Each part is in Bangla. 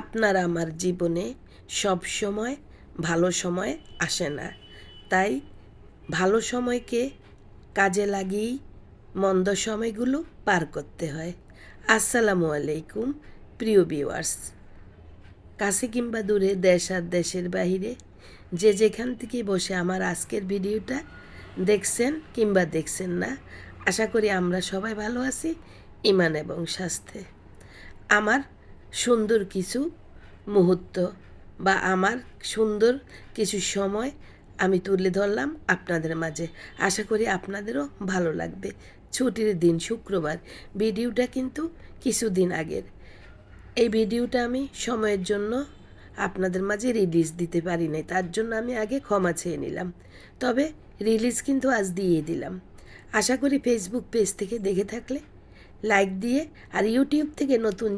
আপনার আমার জীবনে সব সময় ভালো সময় আসে না। তাই ভালো সময়কে কাজে লাগিয়েই মন্দ সময়গুলো পার করতে হয়। আসসালামু আলাইকুম, প্রিয় ভিউয়ার্স কাছে কিংবা দূরে, দেশ আর দেশের বাহিরে যে যেখান থেকে বসে আমার আজকের ভিডিওটা দেখছেন কিংবা দেখছেন না, আশা করি আমরা সবাই ভালো আছি ইমান এবং স্বাস্থ্যে। আমার সুন্দর কিছু মুহূর্ত বা আমার সুন্দর কিছু সময় আমি তুলে ধরলাম আপনাদের মাঝে। আশা করি আপনাদেরও ভালো লাগবে। ছুটির দিন, শুক্রবার, ভিডিওটা কিন্তু কিছুদিন আগের। এই ভিডিওটা আমি সময়ের জন্য আপনাদের মাঝে রিলিজ দিতে পারি নাই, তার জন্য আমি আগে ক্ষমা চেয়ে নিলাম। তবে রিলিজ কিন্তু আজ দিয়ে দিলাম। আশা করি ফেসবুক পেজ থেকে দেখে থাকলে লাইক দিয়ে আর ইউটিউব থেকে নতুন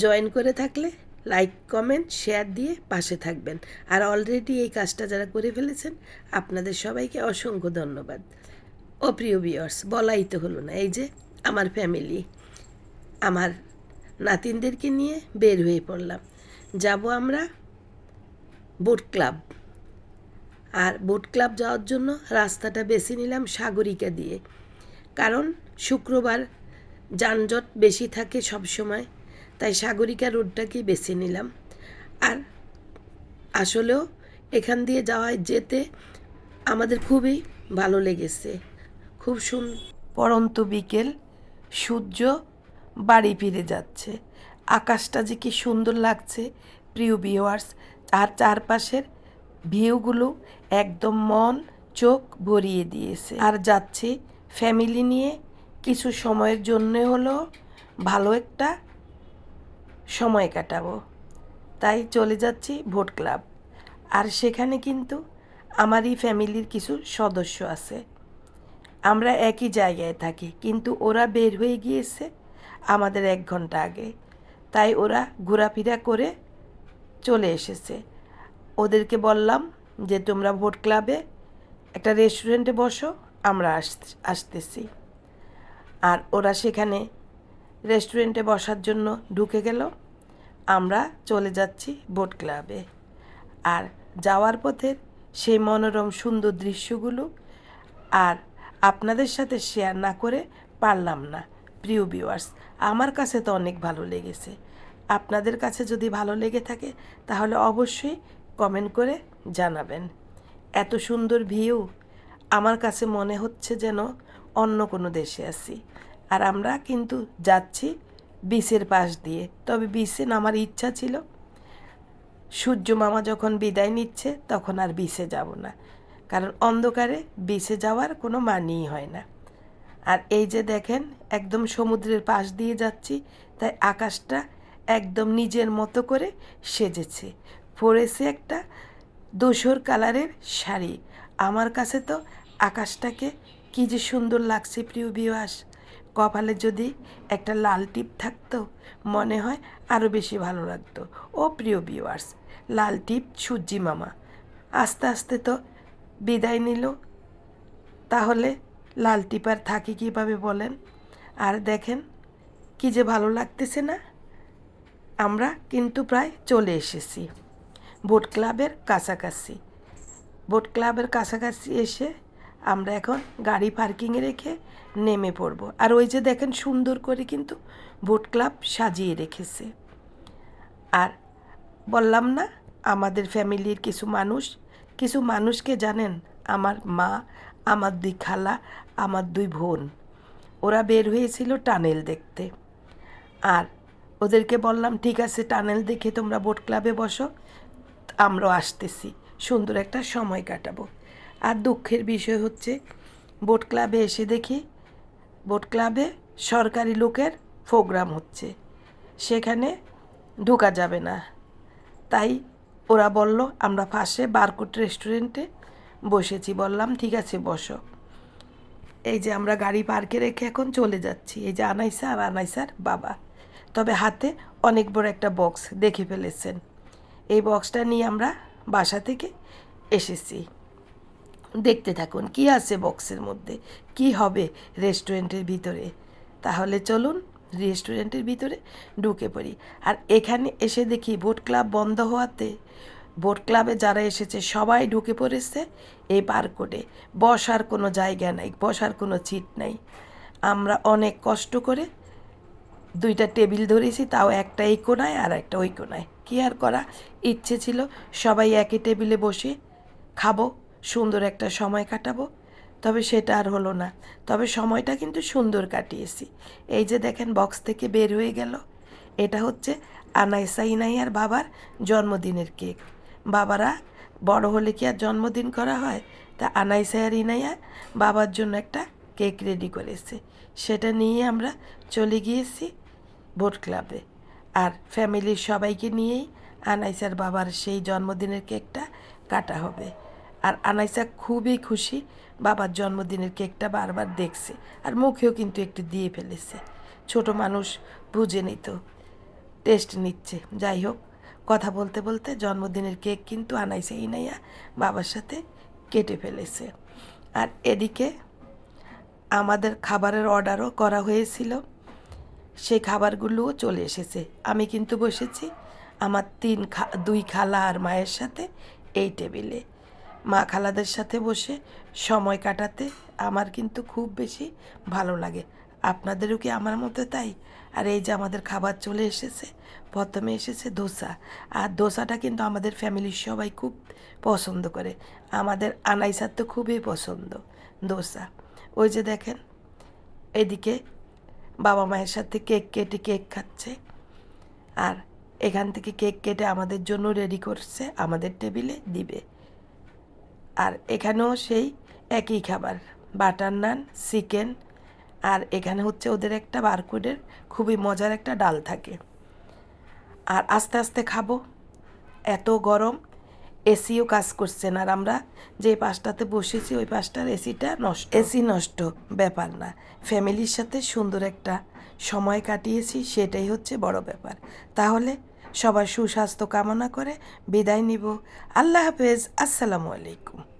জয়েন করে থাকলে লাইক কমেন্ট শেয়ার দিয়ে পাশে থাকবেন। আর অলরেডি এই কাজটা যারা করে ফেলেছেন, আপনাদের সবাইকে অসংখ্য ধন্যবাদ। ও প্রিয় বিয়ার্স বলাই তো হলো না, এই যে আমার ফ্যামিলি আমার নাতিনদেরকে নিয়ে বের হয়ে পড়লাম। যাব আমরা বোট ক্লাব আর বোট ক্লাব যাওয়ার জন্য রাস্তাটা বেছে নিলাম সাগরিকা দিয়ে। কারণ শুক্রবার যানজট বেশি থাকে সব সময় তাই সাগরিকা রোডটাকে বেছে নিলাম। আর আসলেও এখান দিয়ে যাওয়ায় যেতে আমাদের খুবই ভালো লেগেছে। খুব সুন, পরন্ত বিকেল, সূর্য বাড়ি ফিরে যাচ্ছে। আকাশটা যে কি সুন্দর লাগছে, প্রিয় ভিউয়ার্স আর চারপাশের ভিউগুলো একদম মন, চোখ ভরিয়ে দিয়েছে। আর যাচ্ছি ফ্যামিলি নিয়ে, কিছু সময়ের জন্য হলো ভালো একটা সময় কাটাবো। তাই চলে যাচ্ছি ভোট ক্লাব। আর সেখানে কিন্তু আমারই ফ্যামিলির কিছু সদস্য আছে। আমরা একই জায়গায় থাকি, কিন্তু ওরা বের হয়ে গিয়েছে আমাদের এক ঘণ্টা আগে। তাই ওরা ঘোরাফেরা করে চলে এসেছে। ওদেরকে বললাম যে, তোমরা ভোট ক্লাবে একটা রেস্টুরেন্টে বসো, আমরা আস, আসতেছি। আর ওরা সেখানে রেস্টুরেন্টে বসার জন্য ঢুকে গেল। আমরা চলে যাচ্ছি বোট ক্লাবে আর যাওয়ার পথের সেই মনোরম সুন্দর দৃশ্যগুলো আর আপনাদের সাথে শেয়ার না করে পারলাম না, প্রিয় ভিউয়ার্স আমার কাছে তো অনেক ভালো লেগেছে। আপনাদের কাছে যদি ভালো লেগে থাকে, তাহলে অবশ্যই কমেন্ট করে জানাবেন। এত সুন্দর ভিউ আমার কাছে মনে হচ্ছে যেন অন্য কোনো দেশে আছি। আর আমরা কিন্তু যাচ্ছি বিচের পাশ দিয়ে। তবে বিচে নামার ইচ্ছা ছিল। সূর্য মামা যখন বিদায় নিচ্ছে, তখন আর বিচে যাব না। কারণ অন্ধকারে বিচে যাওয়ার কোনো মানেই হয় না। আর এই যে দেখেন, একদম সমুদ্রের পাশ দিয়ে যাচ্ছি, তাই আকাশটা একদম নিজের মতো করে সেজেছে। পরেছে একটা ধূসর কালারের শাড়ি। আমার কাছে তো আকাশটাকে কী যে সুন্দর লাগছে, প্রিয় বিবাস কপালে যদি একটা লাল টিপ থাকতো, মনে হয় আরও বেশি ভালো লাগতো। ও প্রিয় ভিউয়ার্স লাল টিপ সূর্যি মামা। আস্তে আস্তে তো বিদায় নিল। তাহলে লাল টিপ আর থাকি কীভাবে বলেন? আর দেখেন, কি যে ভালো লাগতেছে না। আমরা কিন্তু প্রায় চলে এসেছি বোট ক্লাবের কাছাকাছি। বোট ক্লাবের কাছাকাছি এসে আমরা এখন গাড়ি পার্কিংয়ে রেখে নেমে পড়ব। আর ওই যে দেখেন সুন্দর করে কিন্তু বোট ক্লাব সাজিয়ে রেখেছে। আর বললাম না, আমাদের ফ্যামিলির কিছু মানুষ, কিছু মানুষকে জানেন, আমার মা, আমার দুই খালা, আমার দুই বোন। ওরা বের হয়েছিল টানেল দেখতে। আর ওদেরকে বললাম, ঠিক আছে, টানেল দেখে তোমরা বোট ক্লাবে বসো, আমরাও আসতেছি। সুন্দর একটা সময় কাটাবো। আর দুঃখের বিষয় হচ্ছে বোট ক্লাবে এসে দেখি বোট ক্লাবে সরকারি লোকের প্রোগ্রাম হচ্ছে। সেখানে ঢোকা যাবে না। তাই ওরা বলল, আমরা পাশে বারকোট রেস্টুরেন্টে বসেছি। বললাম, ঠিক আছে, বসো। এই যে আমরা গাড়ি পার্কে রেখে এখন চলে যাচ্ছি। এই যে আনাইসা আর আনাইসার বাবা। তবে হাতে অনেক বড় একটা বক্স দেখে ফেলেছেন। এই বক্সটা নিয়ে আমরা বাসা থেকে এসেছি। দেখতে থাকুন, কি আছে বক্সের মধ্যে? কি হবে রেস্টুরেন্টের ভিতরে? তাহলে চলুন রেস্টুরেন্টের ভিতরে ঢুকে পড়ি। আর এখানে এসে দেখি বোট ক্লাব বন্ধ হওয়াতে, বোট ক্লাবে যারা এসেছে সবাই ঢুকে পড়েছে এই পার্কটে বসার কোনো জায়গা নাই, বসার কোনো সিট নাই। আমরা অনেক কষ্ট করে দুইটা টেবিল ধরেছি, তাও একটা এই কোনায় আর একটা ওই কোনায় কী আর করা? ইচ্ছে ছিল সবাই একই টেবিলে বসে খাব। সুন্দর একটা সময় কাটাবো। তবে সেটা আর হলো না। তবে সময়টা কিন্তু সুন্দর কাটিয়েছি। এই যে দেখেন বক্স থেকে বের হয়ে গেল। এটা হচ্ছে আনাইসা ইনাইয়ার বাবার জন্মদিনের কেক। বাবারা বড় হলে কি আর জন্মদিন করা হয়? তা আনাইসা আর ইনাইয়া বাবার জন্য একটা কেক রেডি করেছে। সেটা নিয়ে আমরা চলে গিয়েছি বোট ক্লাবে। আর ফ্যামিলির সবাইকে নিয়েই আনাইসার বাবার সেই জন্মদিনের কেকটা কাটা হবে। আর আনাইসা খুবই খুশি বাবার জন্মদিনের কেকটা বারবার দেখছে আর মুখেও কিন্তু একটু দিয়ে ফেলেছে। ছোট মানুষ বুঝে নিত, টেস্ট নিচ্ছে। যাই হোক, কথা বলতে বলতে জন্মদিনের কেক কিন্তু আনাইসে ইনাইয়া বাবার সাথে কেটে ফেলেছে। আর এদিকে আমাদের খাবারের অর্ডারও করা হয়েছিল। সেই খাবারগুলোও চলে এসেছে। আমি কিন্তু বসেছি আমার তিন খা, দুই খালা আর মায়ের সাথে এই টেবিলে। মা খালাদের সাথে বসে সময় কাটাতে আমার কিন্তু খুব বেশি ভালো লাগে। আপনাদেরও কি আমার মতো তাই? আর এই যে আমাদের খাবার চলে এসেছে, প্রথমে এসেছে ধোসা আর ধোসাটা কিন্তু আমাদের ফ্যামিলির সবাই খুব পছন্দ করে। আমাদের আনাইসার তো খুবই পছন্দ ধোসা ওই যে দেখেন, এদিকে বাবা মায়ের সাথে কেক কেটে কেক খাচ্ছে। আর এখান থেকে কেক কেটে আমাদের জন্য রেডি করছে, আমাদের টেবিলে দিবে। আর এখানেও সেই একই খাবার। বাটার নান, চিকেন, আর এখানে হচ্ছে ওদের একটা বারকুডের খুবই মজার একটা ডাল থাকে। আর আস্তে আস্তে খাব। এত গরম, এসিও কাজ করছে না। আর আমরা যে পাশটাতে বসেছি, ওই পাশটার এসিটা নষ্ট। এসি নষ্ট, ব্যাপার না। ফ্যামিলির সাথে সুন্দর একটা সময় কাটিয়েছি, সেটাই হচ্ছে বড় ব্যাপার। তাহলে সবার সুস্বাস্থ্য কামনা করে বিদায় নিব। আল্লাহ হাফেজ। আসসালামু আলাইকুম।